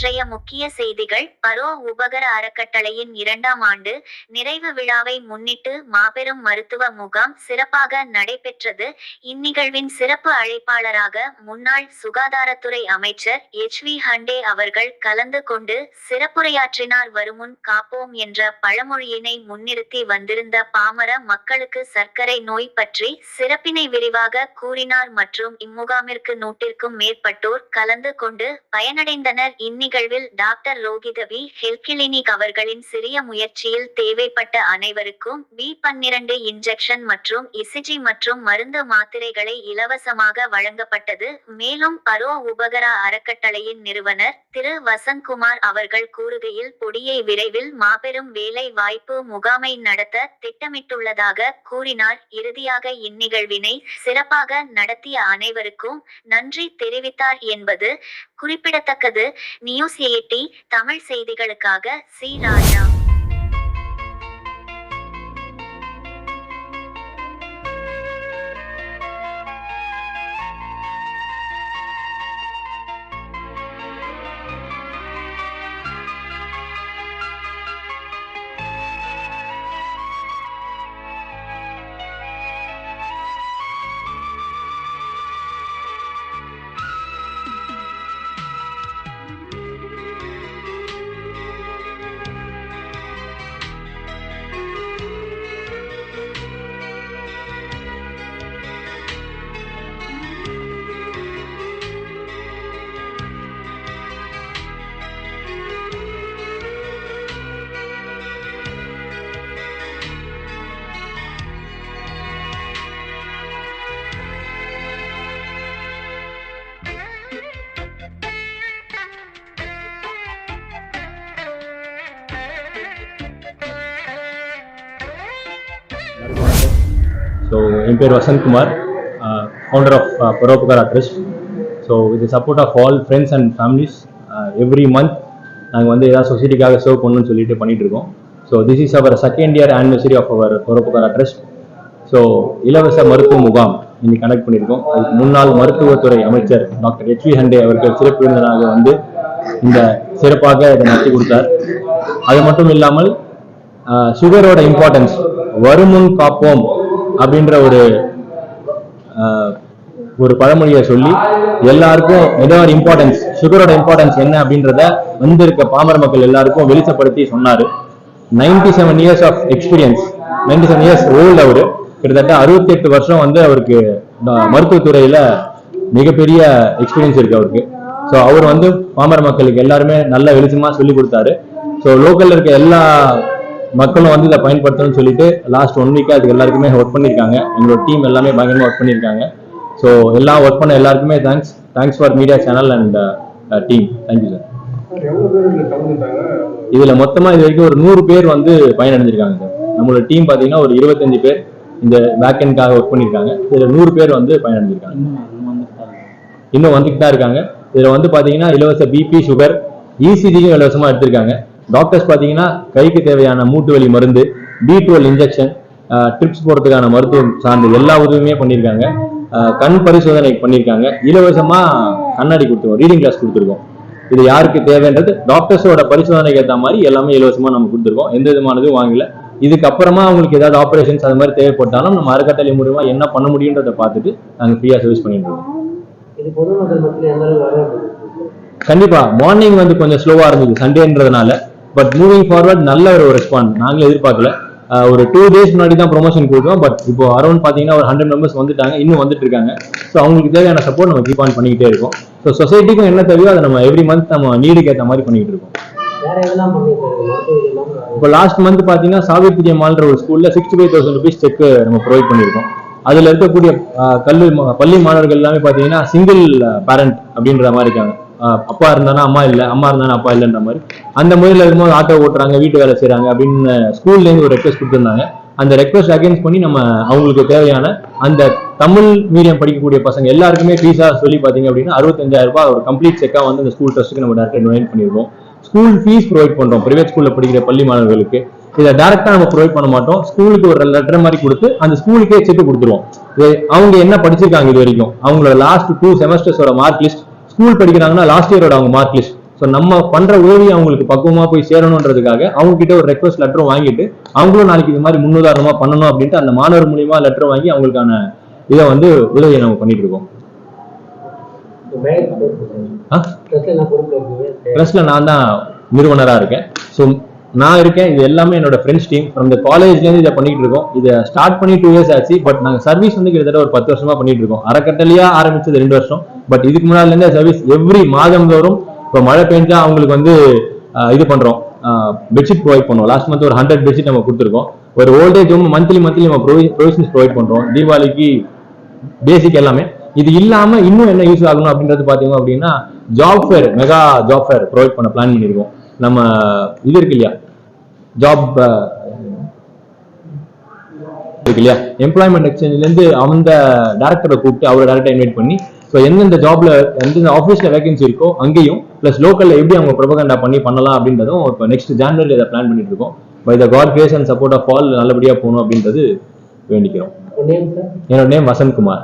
இன்றைய முக்கிய செய்திகள் பரோ உபகர அறக்கட்டளையின் இரண்டாம் ஆண்டு நிறைவு விழாவை முன்னிட்டு மாபெரும் மருத்துவ முகாம் சிறப்பாக நடைபெற்றது. இந்நிகழ்வின் சிறப்பு அழைப்பாளராக முன்னாள் சுகாதாரத்துறை அமைச்சர் எச் வி ஹண்டே அவர்கள் கலந்து கொண்டு சிறப்புரையாற்றினார். வருமுன் காப்போம் என்ற பழமொழியினை முன்னிறுத்தி வந்திருந்த பாமர மக்களுக்கு சர்க்கரை நோய் பற்றி சிறப்பினை விரிவாக கூறினார் மற்றும் இம்முகாமிற்கு நூற்றிற்கும் மேற்பட்டோர் கலந்து கொண்டு பயனடைந்தனர். நிகழ்வில் டாக்டர் ரோகிதவி வி ஹெல்கிளினிக் அவர்களின் சிறிய முயற்சியில் தேவைப்பட்ட அனைவருக்கும் பி பன்னிரண்டு இன்ஜெக்ஷன் மற்றும் இசிஜி மற்றும் மருந்து மாத்திரைகளை இலவசமாக வழங்கப்பட்டது. மேலும் பரோ உபகரா அறக்கட்டளையின் நிறுவனர் திரு வசந்த்குமார் அவர்கள் கூறுகையில் பொடியை விரைவில் மாபெரும் வேலை வாய்ப்பு முகாமை நடத்த திட்டமிட்டுள்ளதாக கூறினார். இறுதியாக இந்நிகழ்வினை சிறப்பாக நடத்திய அனைவருக்கும் நன்றி தெரிவித்தார் என்பது குறிப்பிடத்தக்கது. நியூஸ் எயிட்டி தமிழ் செய்திகளுக்காக சி ராஜா. ஸோ என் பேர் Vasanthkumar founder of Paropakara trust so with support of all friends and families every month நாங்கள் வந்து ஏதாவது சொசைட்டிக்காக சர்வ் பண்ணணும்னு சொல்லிட்டு பண்ணிட்டு இருக்கோம் so this is our second year anniversary of our Paropakara trust so இலவச மருத்துவ முகாம் இன்னைக்கு கனெக்ட் பண்ணியிருக்கோம். அதுக்கு முன்னாள் மருத்துவத்துறை அமைச்சர் டாக்டர் எச் வி ஹண்டே அவர்கள் சிறப்பு விருந்தினராக வந்து இந்த சிறப்பாக இதை நடத்தி கொடுத்தார். அது மட்டும் இல்லாமல் சுகரோட இம்பார்ட்டன்ஸ் வருமுன் காப்போம் அப்படின்ற ஒரு ஒரு பழமொழியை சொல்லி எல்லாருக்கும் ஏதோ இம்பார்ட்டன்ஸ் சுகரோட இம்பார்ட்டன்ஸ் என்ன அப்படின்றத வந்திருக்க பாமர மக்கள் எல்லாருக்கும் வெளிச்சப்படுத்தி சொன்னாரு. 97 seven years of experience 97 seven years old அவரு. கிட்டத்தட்ட 68 வருஷம் வந்து அவருக்கு மருத்துவத்துறையில மிகப்பெரிய எக்ஸ்பீரியன்ஸ் இருக்கு அவருக்கு. ஸோ அவர் வந்து பாமர மக்களுக்கு எல்லாருமே நல்ல வெளிச்சமா சொல்லி கொடுத்தாரு. ஸோ லோக்கல்ல இருக்க எல்லா மக்களும் வந்து இதை பயன்படுத்தணும்னு சொல்லிட்டு லாஸ்ட் ஒன் வீக்கா அதுக்கு எல்லாருக்குமே ஒர்க் பண்ணியிருக்காங்க. எங்களோட டீம் எல்லாமே பயங்கரமா ஒர்க் பண்ணியிருக்காங்க. ஸோ எல்லாம் ஒர்க் பண்ண எல்லாருக்குமே thanks thanks for media channel and team thank you sir இதுல கலந்துட்டாங்க? இதுல மொத்தமா இது வரைக்கும் ஒரு நூறு பேர் வந்து பயனடைஞ்சிருக்காங்க சார் நம்மளோட டீம் பாத்தீங்கன்னா ஒரு இருபத்தஞ்சு பேர் இந்த பேக்கெண்ட்காக ஒர்க் பண்ணியிருக்காங்க. இதுல நூறு பேர் வந்து பயனடைஞ்சிருக்காங்க. இன்னும் வந்துட்டு தான் இருக்காங்க. இதுல வந்து பாத்தீங்கன்னா இலவச பிபி சுகர் இசிஜியும் இலவசமா எடுத்திருக்காங்க. டாக்டர்ஸ் பாத்தீங்கன்னா கைக்கு தேவையான மூட்டு வலி மருந்து பி டுவெல் இன்ஜெக்ஷன் ட்ரிப்ஸ் போறதுக்கான மருத்துவம் சார்ந்த எல்லா உதவியுமே பண்ணியிருக்காங்க. கண் பரிசோதனை பண்ணியிருக்காங்க. இலவசமா கண்ணாடி கொடுத்துருக்கோம் ரீடிங் கிளாஸ் கொடுத்துருக்கோம். இது யாருக்கு தேவைன்றது டாக்டர்ஸோட பரிசோதனைக்கு ஏற்ற மாதிரி எல்லாமே இலவசமா நம்ம கொடுத்துருக்கோம். எந்த விதமானதும் வாங்கல. இதுக்கப்புறமா அவங்களுக்கு ஏதாவது ஆபரேஷன்ஸ் அது மாதிரி தேவைப்பட்டாலும் நம்ம அறக்கட்டளை மூலியமா என்ன பண்ண முடியுன்றதை பார்த்துட்டு நாங்கள் ஃப்ரீயா சர்வீஸ் பண்ணிட்டு இருக்கோம். கண்டிப்பா மார்னிங் வந்து கொஞ்சம் ஸ்லோவா இருந்தது சண்டேன்றதுனால பட் மூவிங் ஃபார்வர்ட் நல்ல ஒரு ரெஸ்பாண்ட் நாங்களே எதிர்பார்க்கல. ஒரு டூ டேஸ் முன்னாடி தான் ப்ரொமோஷன் கொடுத்தோம். பட் இப்போ அரௌண்ட் பாத்தீங்கன்னா ஒரு ஹண்ட்ரட் மெம்பர்ஸ் வந்துட்டாங்க. இன்னும் வந்துட்டு இருக்காங்க. ஸோ அவங்களுக்கு தேவையான சப்போர்ட் நம்ம கீப் ஆன் பண்ணிக்கிட்டே இருக்கோம். ஸோ சொசைட்டிக்கும் என்ன தேவையோ அதை நம்ம எவ்ரி மந்த் நம்ம நீடுக்கு ஏற்ற மாதிரி பண்ணிக்கிட்டு இருக்கோம். இப்போ லாஸ்ட் மந்த் பாத்தீங்கன்னா சாவித்ரி அம்மாள்ன்ற ஒரு ஸ்கூல்ல sixty five thousand rupees cheque நம்ம ப்ரொவைட் பண்ணியிருக்கோம். அதுல இருக்கக்கூடிய கல்லூரி பள்ளி மாணவர்கள் எல்லாமே பாத்தீங்கன்னா சிங்கிள் பேரண்ட் அப்படின்ற மாதிரி இருக்காங்க. அப்பா இருந்தானா அம்மா இல்லை அம்மா இருந்தானா அப்பா இல்லைன்ற மாதிரி. அந்த முறையில் இருக்கும்போது ஆட்டோ ஓட்டுறாங்க வீட்டு வேலை செய்கிறாங்க அப்படின்னு ஸ்கூல்லேருந்து ஒரு ரெக்வஸ்ட் கொடுத்துருந்தாங்க. அந்த ரெக்வஸ்ட் அகேன்ஸ்ட் பண்ணி நம்ம அவங்களுக்கு தேவையான அந்த தமிழ் மீடியம் படிக்கக்கூடிய பசங்க எல்லாருக்குமே ஃபீஸாக சொல்லி பார்த்தீங்க அப்படின்னா அறுபத்தஞ்சாயிரம் ரூபாய் ஒரு கம்ப்ளீட் செக்காக வந்து அந்த ஸ்கூல் ட்ரஸ்ட்டுக்கு நம்ம டேரக்டா டொனேட் பண்ணிடுவோம். ஸ்கூல் ஃபீஸ் ப்ரொவைட் பண்ணுறோம் ப்ரைவேட் ஸ்கூலில் படிக்கிற பள்ளி மாணவர்களுக்கு. இதை டேரெக்டாக நம்ம ப்ரொவைட் பண்ண மாட்டோம். ஸ்கூலுக்கு ஒரு லெட்டர் மாதிரி கொடுத்து அந்த ஸ்கூலுக்கே செக் கொடுத்துருவோம். அவங்க என்ன படிச்சிருக்காங்க இது வரைக்கும்? அவங்களோட லாஸ்ட் டூ செமஸ்டர்ஸோட மார்க் லிஸ்ட் ஸ்கூல் படிக்கிறாங்கன்னா லாஸ்ட் இயரோட அவங்க மார்க் லிஸ்ட் ஸோ நம்ம பண்ற உதவி அவங்களுக்கு பக்குவமா போய் சேரணுன்றதுக்காக அவங்க கிட்ட ஒரு ரெக்வஸ்ட் லெட்டரும் வாங்கிட்டு அவங்களும் நாளைக்கு இது மாதிரி முன்னுதாரணமா பண்ணணும் அப்படின்ட்டு அந்த மாணவர் மூலியமா லெட்டர் வாங்கி அவங்களுக்கான இதை வந்து உதவியை நம்ம பண்ணிட்டு இருக்கோம். ட்ரெஸ்ல நான் தான் நிறுவனரா இருக்கேன். ஸோ நான் இருக்கேன். இது எல்லாமே என்னோட ஃப்ரெண்ட்ஸ் டீம் ஃப்ரம் த காலேஜ்லேருந்து இதை பண்ணிட்டு இருக்கோம். இதை ஸ்டார்ட் பண்ணி டூ இயர்ஸ் ஆச்சு. பட் நாங்கள் சர்வீஸ் வந்து கிட்டத்தட்ட ஒரு பத்து வருஷமா பண்ணிட்டு இருக்கோம். அறக்கட்டளையா ஆரம்பிச்சது ரெண்டு வருஷம். பட் இதுக்கு முன்னாடில இருந்தே சர்வீஸ் எவ்ரி மாதம் தோறும் இப்போ மழை பெஞ்சா அவங்களுக்கு வந்து இது பண்றோம். பெட்ஷீட் ப்ரொவைட் பண்ணுவோம். லாஸ்ட் மந்த் ஒரு ஹண்ட்ரட் பெட்ஷீட் நம்ம கொடுத்துருக்கோம். ஒரு old age home monthly monthly நம்ம ப்ரொவிஷன்ஸ் ப்ரொவைட் பண்றோம். தீபாவளிக்கு பேசிக் எல்லாமே. இது இல்லாம இன்னும் என்ன யூஸ் ஆகணும் அப்படின்றது பாத்தீங்க அப்படின்னா job fair mega job fair provide பண்ண பிளான் பண்ணிருக்கோம். நம்ம இது இருக்கு இல்லையா? ஜாப் இருக்கு இல்லையா? எம்ப்ளாய்மெண்ட் எக்ஸ்சேஞ்ச்ல இருந்து அந்த டேரக்டரை கூப்பிட்டு அவரை டேரக்டா இன்வைட் பண்ணி ஸோ எந்தெந்த ஜாப்ல எந்தெந்த ஆஃபீஸ்ல வேகன்சி இருக்கோ அங்கேயும் ப்ளஸ் லோக்கல்ல எப்படி அவங்க ப்ரொபகண்டா பண்ணி பண்ணலாம் அப்படின்றதும் இப்போ நெக்ஸ்ட் ஜான்வரி அதை பிளான் பண்ணிட்டு இருக்கோம். By the God grace and support of all நல்லபடியா போகணும் அப்படின்றது வேண்டிக்கிறோம். என்னோட நேம் வசந்த்குமார்